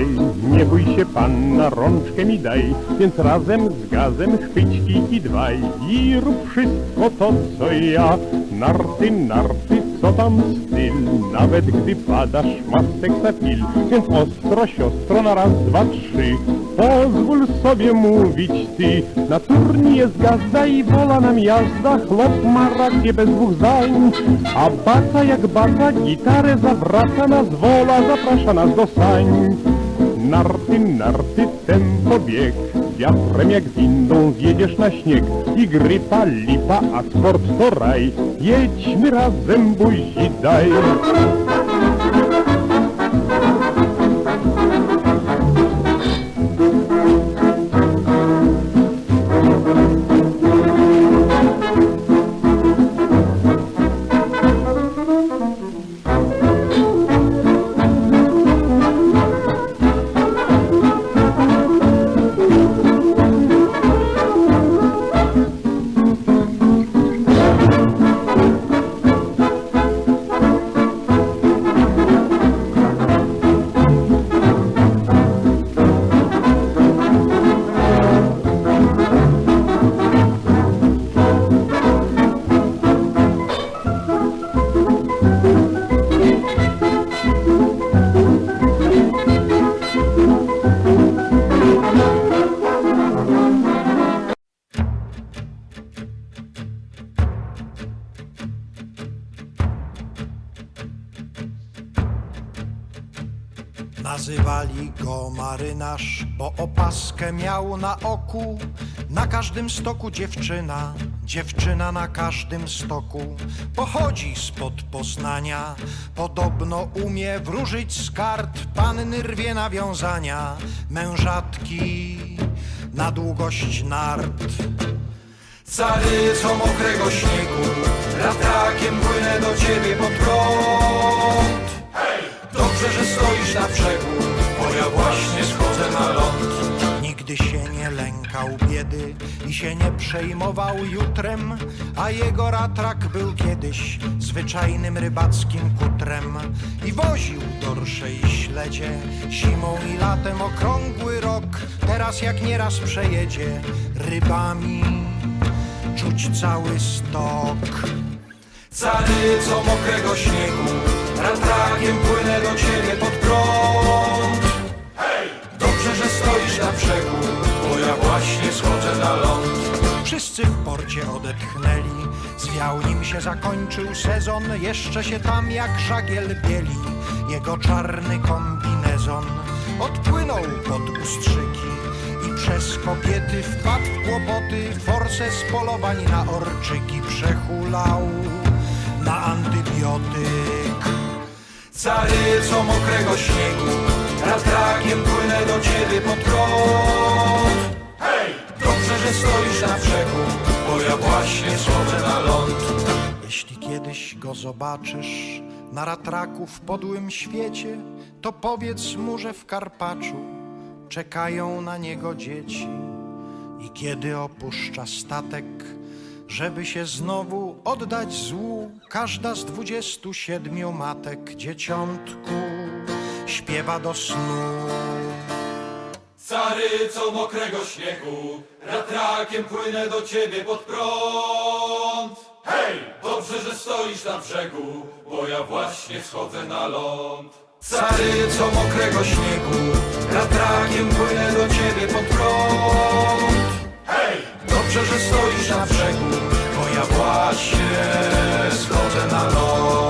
Ci raj, nie bój się panna, rączkę mi daj, więc razem z gazem chwyć kiki dwaj. I rób wszystko to, co ja. Narty, narty, co tam styl, nawet gdy padasz, masz seksapil, więc ostro, siostro, na raz, dwa, trzy. Pozwól sobie mówić ty, na turni jest gazda i wola nam jazda, chłop ma rację bez dwóch zdań, a baca jak baca, gitarę zawraca nas wola, zaprasza nas do sań. Narty, narty, tempo bieg, wiatrem jak windą zjedziesz na śnieg. I grypa, lipa, a sport to raj, jedźmy razem buzi daj. Nazywali go marynarz, bo opaskę miał na oku. Na każdym stoku dziewczyna, dziewczyna na każdym stoku. Pochodzi spod Poznania, podobno umie wróżyć z kart. Panny rwie nawiązania, mężatki na długość nart. Caryco mokrego śniegu, ratrakiem płynę do ciebie pod prąd. Dobrze, że stoisz na brzegu, bo ja właśnie schodzę na ląd. Nigdy się nie lękał biedy i się nie przejmował jutrem, a jego ratrak był kiedyś zwyczajnym rybackim kutrem i woził dorsze i śledzie zimą i latem okrągły rok. Teraz jak nieraz przejedzie rybami czuć cały stok. Caryco mokrego śniegu, ratrakiem płynę do ciebie pod prąd. Hej! Dobrze, że stoisz na brzegu, bo ja właśnie schodzę na ląd. Wszyscy w porcie odetchnęli, zwiał nim się zakończył sezon, jeszcze się tam jak żagiel bieli, jego czarny kombinezon odpłynął pod ustrzyki i przez kobiety wpadł w kłopoty, forsę z polowań na orczyki przehulał Caryco mokrego śniegu, ratrakiem płynę do ciebie pod prąd. Hej! Dobrze, że stoisz na brzegu, bo ja właśnie schodzę na ląd. Jeśli kiedyś go zobaczysz na ratraku w podłym świecie, to powiedz mu, że w Karpaczu czekają na niego dzieci. I kiedy opuszcza statek, żeby się znowu oddać złu, każda z dwudziestu siedmiu matek dzieciątku śpiewa do snu. Caryco mokrego śniegu, ratrakiem płynę do ciebie pod prąd. Hej, dobrze, że stoisz na brzegu, bo ja właśnie schodzę na ląd. Caryco mokrego śniegu, ratrakiem płynę do ciebie pod prąd. Dobrze, że stoisz na brzegu, bo ja właśnie schodzę na ląd.